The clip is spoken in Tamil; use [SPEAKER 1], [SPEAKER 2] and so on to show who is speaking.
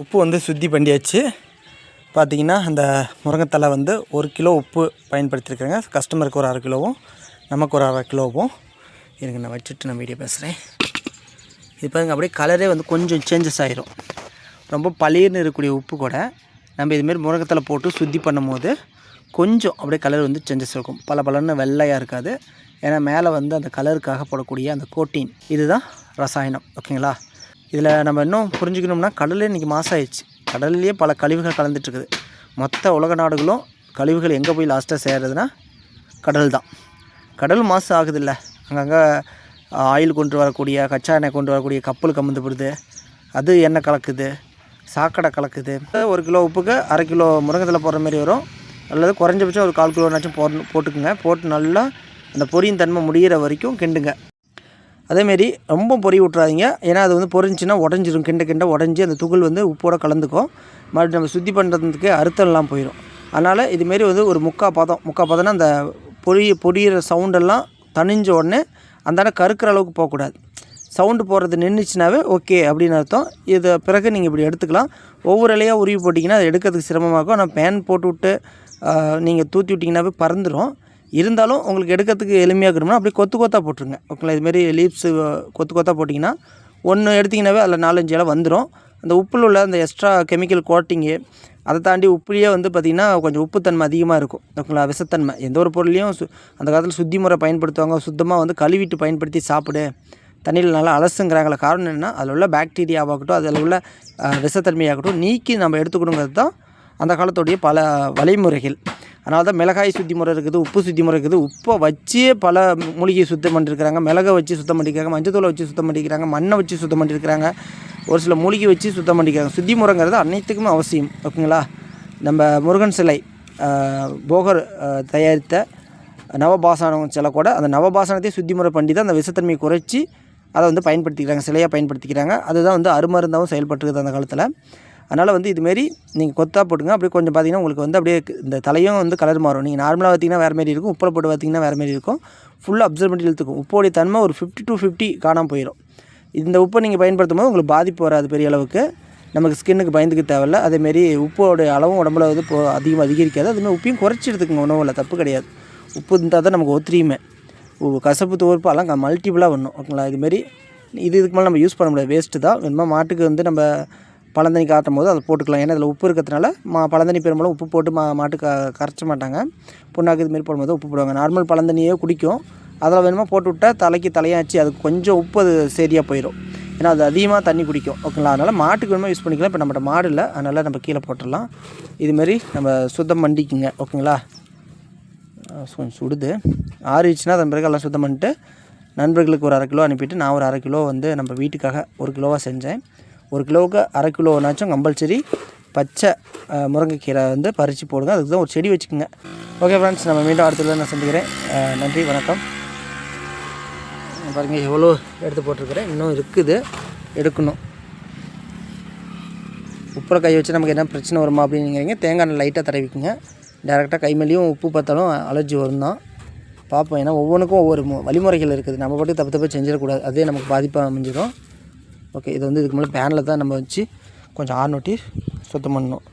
[SPEAKER 1] உப்பு வந்து சுத்தி பண்ணியாச்சு. பார்த்தீங்கன்னா அந்த முருங்கைத்தலை வந்து ஒரு கிலோ உப்பு பயன்படுத்தியிருக்கிறேங்க கஸ்டமருக்கு ஒரு அரை கிலோவும் நமக்கு ஒரு அரை கிலோவும். இருங்க நான் வச்சுட்டு நான் வீடியோ பேசுகிறேன் இது பாருங்க அப்படியே கலரே வந்து கொஞ்சம் சேஞ்சஸ் ஆயிரும். ரொம்ப பளிர்னு இருக்கக்கூடிய உப்பு கூட நம்ம இதுமாரி முருங்கத்தலை போட்டு சுத்தி பண்ணும்போது கொஞ்சம் அப்படியே கலர் வந்து சேஞ்சஸ் இருக்கும். பல பலன்னு வெள்ளையாக இருக்காது. ஏன்னா மேலே வந்து அந்த கலருக்காக போடக்கூடிய அந்த கோட்டின் இதுதான் ரசாயனம். ஓகேங்களா? இதில் நம்ம இன்னும் புரிஞ்சுக்கணும்னா கடலே இன்றைக்கி மாசாயிடுச்சு. கடல்லையே பல கழிவுகள் கலந்துட்டுருக்குது. மொத்த உலக நாடுகளும் கழிவுகள் எங்கே போய் லாஸ்ட்டாக சேர்றதுன்னா கடல் தான். கடல் மாசு ஆகுதில்ல. அங்கங்கே ஆயில் கொண்டு வரக்கூடிய கச்சா எண்ணெய் கொண்டு வரக்கூடிய கப்பல் கமுந்து போடுது. அது எண்ணெய் கலக்குது சாக்கடை கலக்குது. ஒரு கிலோ உப்புக்கு அரை கிலோ முருங்கத்தில் போடுற மாதிரி வரும். அல்லது குறைஞ்சபட்சம் ஒரு கால் கிலோனாச்சும் போடணும் போட்டுக்குங்க. போட்டு நல்லா அந்த பொரியின் தன்மை முடியிற வரைக்கும் கிண்டுங்க. அதேமாரி ரொம்ப பொறி விட்றாதீங்க ஏன்னா அது வந்து பொரிஞ்சுன்னா உடஞ்சிரும். கிண்ட கிண்ட உடஞ்சி அந்த துகள் வந்து உப்போட கலந்துக்கும். மறுபடியும் நம்ம சுத்தி பண்ணுறதுக்கு அறுத்தம்லாம் போயிடும் அதனால் இதுமாரி வந்து ஒரு முக்கா பதம். முக்கா பதம்னா அந்த பொறி பொரியிற சவுண்டெல்லாம் தணிஞ்ச உடனே அந்தாண்ட கருக்கிற அளவுக்கு போகக்கூடாது. சவுண்டு போடுறது நின்றுச்சுனாவே ஓகே அப்படின்னு அர்த்தம். இதை பிறகு நீங்கள் இப்படி எடுத்துக்கலாம். ஒவ்வொரு இலையாக உருவி போட்டிங்கன்னா அதை எடுக்கிறதுக்கு சிரமமாகும். ஆனால் பேன் போட்டு விட்டு நீங்கள் தூத்தி விட்டிங்கனாவே பறந்துடும் இருந்தாலும் உங்களுக்கு எடுக்கிறதுக்கு எளிமையாக இருக்கணும்னா அப்படியே கொத்து கொத்தாக போட்டுருங்க. ஓகேங்களா? இதுமாரி லீவ்ஸு கொத்து கொத்தாக போட்டிங்கன்னா ஒன்று எடுத்திங்கனாவே அதில் நாலஞ்சு இலை வந்துடும் அந்த உப்பில் உள்ள அந்த எக்ஸ்ட்ரா கெமிக்கல் கோட்டிங்கு அதை தாண்டி உப்புலேயே வந்து பார்த்திங்கன்னா கொஞ்சம் உப்புத்தன்மை அதிகமாக இருக்கும். ஓகேங்களா? விஷத்தன்மை. எந்த ஒரு பொருளையும் சு அந்த காலத்தில் சுத்தி முறை பயன்படுத்துவாங்க. சுத்தமாக வந்து கழுவிட்டு பயன்படுத்தி சாப்பிடு. தண்ணியில் நல்லா அலசுங்கிறாங்கள காரணம் என்னென்னா அதில் உள்ள பாக்டீரியாவாகட்டும் அதில் உள்ள விஷத்தன்மையாகட்டும் நீக்கி நம்ம எடுத்துக்கணுங்கிறது தான் அந்த காலத்துடைய பல வழிமுறைகள். அதனால தான் மிளகாய் சுத்தி முறை இருக்குது உப்பு சுத்தி முறை இருக்குது. உப்பை வச்சே பல மூலிகை சுத்தம் பண்ணிருக்கிறாங்க. மிளகை வச்சு சுத்தம் பண்ணிக்கிறாங்க மஞ்சத்தூளை வச்சு சுத்தம் பண்ணிக்கிறாங்க மண்ணை வச்சு சுத்தம் பண்ணியிருக்கிறாங்க ஒரு சில மூலிகை வச்சு சுத்தம் பண்ணிக்கிறாங்க சுத்தி முறைங்கிறது அனைத்துக்குமே அவசியம் ஓகேங்களா? நம்ம முருகன் சிலை போகர் தயாரித்த நவபாசனம் சிலை கூட அந்த நவபாசனத்தை சுத்தி முறை பண்ணி தான் அந்த விஷத்தன்மையை குறைச்சி அதை வந்து பயன்படுத்திக்கிறாங்க சிலையாக பயன்படுத்திக்கிறாங்க. அதுதான் வந்து அருமருந்தாகவும் செயல்பட்டுருக்குது அந்த காலத்தில். அதனால் வந்து இதுமாரி நீங்கள் கொத்தாக போட்டுங்க. அப்படியே கொஞ்சம் பார்த்திங்கன்னா உங்களுக்கு வந்து அப்படியே இந்த தலையும் வந்து கலர் மாறும். நீங்கள் நார்மலாக பார்த்தீங்கன்னா வேறு மாதிரி இருக்கும். உப்பில் போட்டு பார்த்தீங்கன்னா வேறு மாதிரி இருக்கும். ஃபுல்லாக அப்சர்வ் பண்ணி இழுத்துக்கும் உப்போடைய தன்மை ஒரு ஃபிஃப்டி டு ஃபிஃப்டி காணாமல் போயிடும் இந்த உப்பை நீங்கள் பயன்படுத்தும் போது உங்களுக்கு பாதிப்பு வராது பெரிய அளவுக்கு. நமக்கு ஸ்கின்னுக்கு பயந்துக்க தேவையில்ல. அதேமாரி உப்போடைய அளவும் உடம்புல வந்து இப்போ அதிகமாக அதிகரிக்காது. அதுமாதிரி உப்பையும் குறைச்சி எடுத்துக்கங்க உணவில் தப்பு கிடையாது. உப்பு இருந்தால் தான் நமக்கு ஒத்திரியுமே கசப்பு துவர்ப்பெல்லாம் மல்டிபிளாக வரணும். ஓகேங்களா? இதுமாரி இது இதுக்கு மேலே நம்ம யூஸ் பண்ண முடியாது. வேஸ்ட்டு தான். வேணுமா மாட்டுக்கு வந்து நம்ம பழந்தண்ணி காட்டும் போது அதை போட்டுக்கலாம். ஏன்னா அதில் உப்பு இருக்கிறதுனால மா பழந்தனி பெரும்பாலும் உப்பு போட்டு மா மாட்டுக்கு க- கரைச்ச மாட்டாங்க. புண்ணாக்கு இதுமாரி போடும்போது உப்பு போடுவாங்க. நார்மல் பழந்தண்ணியே குடிக்கும். அதில் வேணுமா போட்டு விட்டால் தலைக்கு தலையாச்சு. அது கொஞ்சம் உப்பு அது சரியாக போயிடும் ஏன்னா அது அதிகமாக தண்ணி குடிக்கும். ஓகேங்களா? அதனால் மாட்டுக்கு வேணுமா யூஸ் பண்ணிக்கலாம். இப்போ நம்மகிட்ட மாடு இல்லை. அதனால் நம்ம கீழே போட்டுடலாம். இதுமாரி நம்ம சுத்தம் பண்ணிக்குங்க. ஓகேங்களா? கொஞ்சம் சுடுது. ஆறிடுச்சுன்னா அதன் பிறகு எல்லாம் சுத்தம் பண்ணிட்டு நண்பர்களுக்கு ஒரு அரை கிலோ அனுப்பிட்டு நான் ஒரு அரை கிலோ வந்து நம்ம வீட்டுக்காக ஒரு கிலோவாக செஞ்சேன். ஒரு கிலோவுக்கு அரை கிலோனாச்சும் கம்பல்சரி பச்சை முருங்கைக்கீரை வந்து பறித்து போடுங்க. அதுக்கு தான் ஒரு செடி வச்சுக்கோங்க. ஓகே ஃப்ரெண்ட்ஸ் நம்ம மீண்டும் அடுத்தது நான் சந்திக்கிறேன். நன்றி வணக்கம். பாருங்கள் எவ்வளோ எடுத்து போட்டிருக்கிறேன். இன்னும் இருக்குது. எடுக்கணும். உப்புற கை வச்சு நமக்கு என்ன பிரச்சனை வருமா அப்படிங்கிறீங்க தேங்காய் எண்ணெய் லைட்டாக தடவிக்குங்க டேரெக்டாக கை மேலேயும் உப்பு பார்த்தாலும் அலர்ஜி வரும் தான் பார்ப்போம். ஏன்னா ஒவ்வொன்றுக்கும் ஒவ்வொரு வழிமுறைகள் இருக்குது. நம்ம பாட்டுக்கு தப்பு தப்பு செஞ்சிடக்கூடாது. அதே நமக்கு பாதிப்பாக அமைஞ்சிடும். ஓகே இது வந்து இதுக்கு மேலே பேனில் தான் நம்ம வச்சு கொஞ்சம் ஆர்னொட்டி சுத்தம் பண்ணணும்.